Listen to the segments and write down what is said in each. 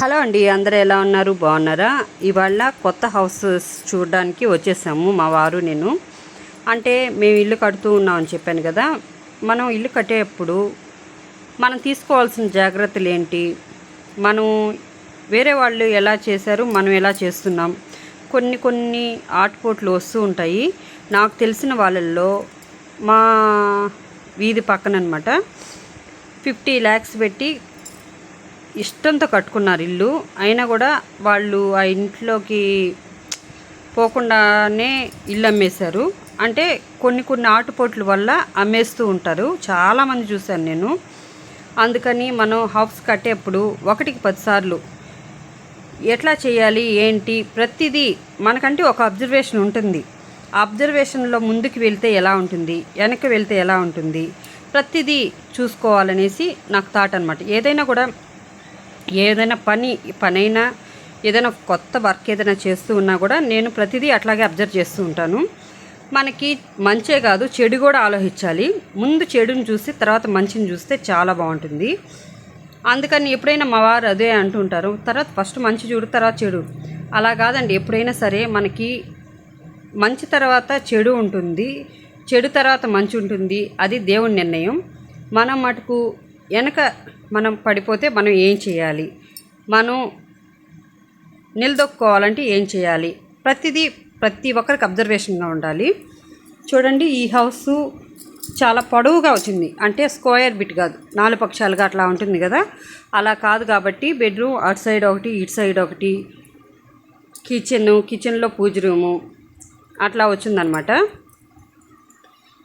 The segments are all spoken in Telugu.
హలో అండి అందరూ ఎలా ఉన్నారు? బాగున్నారా? ఇవాళ కొత్త హౌసెస్ చూడడానికి వచ్చేసాము మా వారు నేను. అంటే మేము ఇల్లు కడుతూ ఉన్నామని చెప్పాను కదా మనం ఇల్లు కట్టేటప్పుడు మనం తీసుకోవాల్సిన జాగ్రత్తలు ఏంటి? మనం వేరే వాళ్ళు ఎలా చేశారు మనం ఎలా చేస్తున్నాం? కొన్ని కొన్ని ఆటుపోట్లు వస్తూ ఉంటాయి. నాకు తెలిసిన వాళ్ళల్లో మా వీధి పక్కన అనమాట ఫిఫ్టీ ల్యాక్స్ పెట్టి ఇష్టంతో కట్టుకున్నారు ఇల్లు. అయినా కూడా వాళ్ళు ఆ ఇంట్లోకి పోకుండానే ఇల్లు అమ్మేశారు. అంటే కొన్ని కొన్ని ఆటుపోట్ల వల్ల అమ్మేస్తూ ఉంటారు. చాలామంది చూశాను నేను. అందుకని మనం హౌస్ కట్టేప్పుడు ఒకటికి పదిసార్లు ఎట్లా చేయాలి ఏంటి ప్రతిదీ మనకంటే ఒక అబ్జర్వేషన్ ఉంటుంది. అబ్జర్వేషన్లో ముందుకు వెళ్తే ఎలా ఉంటుంది వెనక్కి వెళ్తే ఎలా ఉంటుంది ప్రతిదీ చూసుకోవాలనేసి నాకు థాట్ అనమాట ఏదైనా కూడా ఏదైనా పని పనైనా ఏదైనా కొత్త వర్క్ ఏదైనా చేస్తూ ఉన్నా కూడా నేను ప్రతిదీ అట్లాగే అబ్జర్వ్ చేస్తూ ఉంటాను. మనకి మంచే కాదు చెడు కూడా ఆలోచించాలి. ముందు చెడుని చూసి తర్వాత మంచిని చూస్తే చాలా బాగుంటుంది. అందుకని ఎప్పుడైనా మా వారు అదే అంటుంటారు తర్వాత ఫస్ట్ మంచి చూడు తర్వాత చెడు. అలా కాదండి. ఎప్పుడైనా సరే మనకి మంచి తర్వాత చెడు ఉంటుంది చెడు తర్వాత మంచి ఉంటుంది. అది దేవుని నిర్ణయం. మనం మటుకు వెనక మనం పడిపోతే మనం ఏం చేయాలి? మనం నిలదొక్కుకోవాలంటే ఏం చేయాలి? ప్రతిదీ ప్రతి ఒక్కరికి అబ్జర్వేషన్గా ఉండాలి. చూడండి ఈ హౌస్ చాలా పొడవుగా వచ్చింది. అంటే స్క్వేర్ బిట్ కాదు నాలుగు పక్షాలుగా అట్లా ఉంటుంది కదా? అలా కాదు కాబట్టి బెడ్రూమ్ అటు సైడ్ ఒకటి ఇటు సైడ్ ఒకటి కిచెన్ కిచెన్లో పూజ రూము అట్లా వచ్చిందనమాట.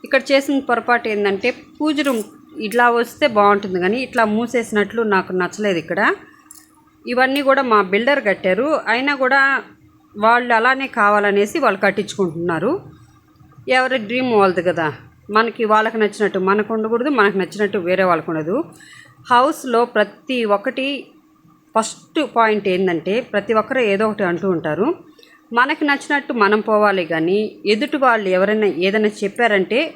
ఇక్కడ చేసిన పొరపాటు ఏంటంటే పూజ రూమ్ ఇట్లా వస్తే బాగుంటుంది కానీ ఇట్లా మూసేసినట్లు నాకు నచ్చలేదు ఇక్కడ. ఇవన్నీ కూడా మా బిల్డర్ కట్టారు. అయినా కూడా వాళ్ళు అలానే కావాలనేసి వాళ్ళు కట్టించుకుంటున్నారు. ఎవరి డ్రీమ్ వాళ్ళది కదా. మనకి వాళ్ళకి నచ్చినట్టు మనకు ఉండకూడదు మనకు నచ్చినట్టు వేరే వాళ్ళకు ఉండదు. హౌస్లో ప్రతి ఒక్కటి ఫస్ట్ పాయింట్ ఏంటంటే ప్రతి ఒక్కరు ఏదో ఒకటి అంటూ ఉంటారు. మనకి నచ్చినట్టు మనం పోవాలి కానీ ఎదుటి వాళ్ళు ఎవరైనా ఏదైనా చెప్పారంటే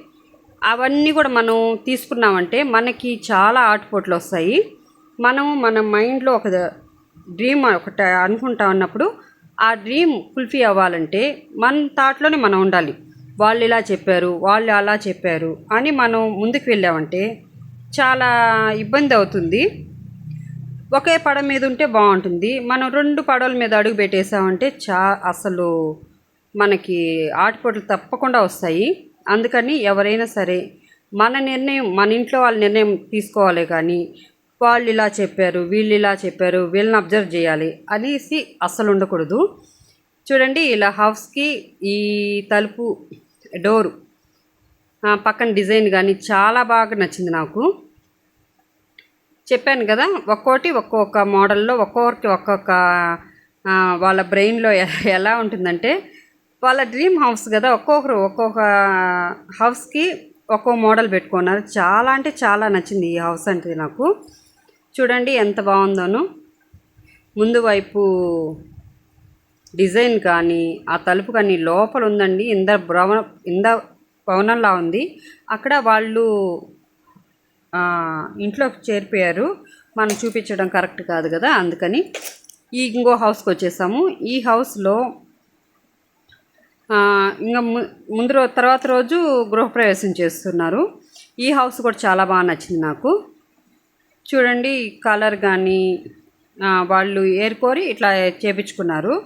అవన్నీ కూడా మనం తీసుకున్నామంటే మనకి చాలా ఆటుపోట్లు వస్తాయి. మనం మన మైండ్లో ఒక డ్రీమ్ ఒకటి అనుకుంటా ఉన్నప్పుడు ఆ డ్రీమ్ ఫుల్ఫీ అవ్వాలంటే మన థాట్లోనే మనం ఉండాలి. వాళ్ళు ఇలా చెప్పారు వాళ్ళు అలా చెప్పారు అని మనం ముందుకు వెళ్ళామంటే చాలా ఇబ్బంది అవుతుంది. ఒకే పడ మీద ఉంటే బాగుంటుంది. మనం రెండు పడవల మీద అడుగు పెట్టేసామంటే చా అసలు మనకి ఆటుపోట్లు తప్పకుండా వస్తాయి. అందుకని ఎవరైనా సరే మన నిర్ణయం మన ఇంట్లో వాళ్ళ నిర్ణయం తీసుకోవాలి కానీ వాళ్ళు ఇలా చెప్పారు వీళ్ళు ఇలా చెప్పారు వీళ్ళని అబ్జర్వ్ చేయాలి అనేసి అస్సలు ఉండకూడదు. చూడండి ఇలా హౌస్కి ఈ తలుపు డోరు పక్కన డిజైన్ కానీ చాలా బాగా నచ్చింది నాకు. చెప్పాను కదా ఒక్కోటి ఒక్కొక్క మోడల్లో ఒక్కొక్కరికి ఒక్కొక్క వాళ్ళ బ్రెయిన్లో ఎలా ఉంటుందంటే వాళ్ళ డ్రీమ్ హౌస్ కదా ఒక్కొక్కరు ఒక్కొక్క హౌస్కి ఒక్కో మోడల్ పెట్టుకున్నారు. చాలా అంటే చాలా నచ్చింది ఈ హౌస్ అంటే నాకు. చూడండి ఎంత బాగుందోను. ముందు వైపు డిజైన్ కానీ ఆ తలుపు కానీ లోపల ఉందండి. ఇంద భవన ఇంద భవనంలా ఉంది. అక్కడ వాళ్ళు ఇంట్లోకి చేరిపోయారు. మనం చూపించడం కరెక్ట్ కాదు కదా అందుకని ఈ ఇంకో హౌస్కి వచ్చేసాము. ఈ హౌస్లో ఇంకా ము- ముందు రోజు తర్వాత రోజు గృహప్రవేశం చేస్తున్నారు. ఈ హౌస్ కూడా చాలా బాగా నచ్చింది నాకు. చూడండి కలర్ కానీ వాళ్ళు ఏరుకోరి ఇట్లా చేపించుకున్నారు.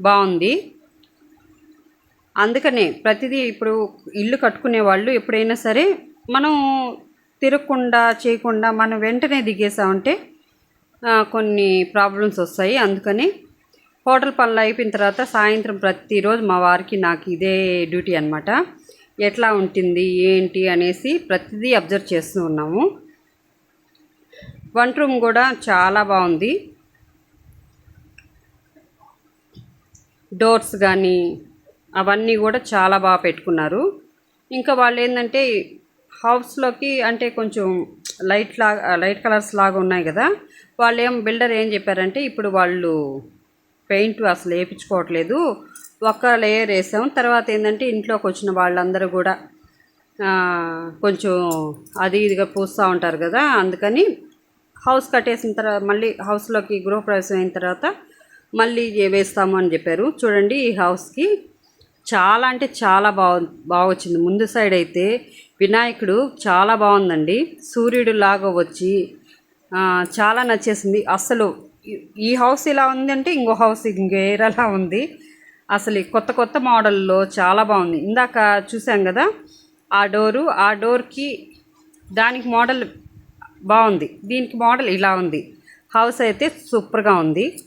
బాగుంది. అందుకనే ప్రతిదీ ఇప్పుడు ఇల్లు కట్టుకునే వాళ్ళు ఎప్పుడైనా సరే మనం తిరగకుండా చేయకుండా మనం వెంటనే దిగేసామంటే కొన్ని ప్రాబ్లమ్స్ వస్తాయి. అందుకని హోటల్ పనులు అయిపోయిన తర్వాత సాయంత్రం ప్రతిరోజు మా వారికి నాకు ఇదే డ్యూటీ అనమాట ఎట్లా ఉంటుంది ఏంటి అనేసి ప్రతిదీ అబ్జర్వ్ చేస్తూ ఉన్నాము. వంట రూమ్ కూడా చాలా బాగుంది. డోర్స్ కానీ అవన్నీ కూడా చాలా బాగా పెట్టుకున్నారు. ఇంకా వాళ్ళు ఏంటంటే హౌస్లోకి అంటే కొంచెం లైట్ లాగా లైట్ కలర్స్ లాగా ఉన్నాయి కదా వాళ్ళు ఏం బిల్డర్ ఏం చెప్పారంటే ఇప్పుడు వాళ్ళు పెయింట్ అసలు వేయించుకోవట్లేదు. ఒక్క లేయర్ వేసాం. తర్వాత ఏంటంటే ఇంట్లోకి వచ్చిన వాళ్ళందరూ కూడా కొంచెం అది ఇదిగా పూస్తూ ఉంటారు కదా అందుకని హౌస్ కట్టేసిన తర్వాత మళ్ళీ హౌస్లోకి గృహప్రవేశం అయిన తర్వాత మళ్ళీ వేస్తాము అని చెప్పారు. చూడండి ఈ హౌస్కి చాలా అంటే చాలా బాగు బాగా వచ్చింది. ముందు సైడ్ అయితే వినాయకుడు చాలా బాగుందండి సూర్యుడు లాగా వచ్చి చాలా నచ్చేసింది. అసలు ఈ- హౌస్ ఇలా ఉంది అంటే ఇంకో హౌస్ ఇంకేరలా ఉంది. అసలు కొత్త కొత్త మోడల్లో చాలా బాగుంది. ఇందాక చూసాం కదా ఆ డోరు ఆ డోర్కి దానికి మోడల్ బాగుంది. దీనికి మోడల్ ఇలా ఉంది. హౌస్ అయితే సూపర్గా ఉంది.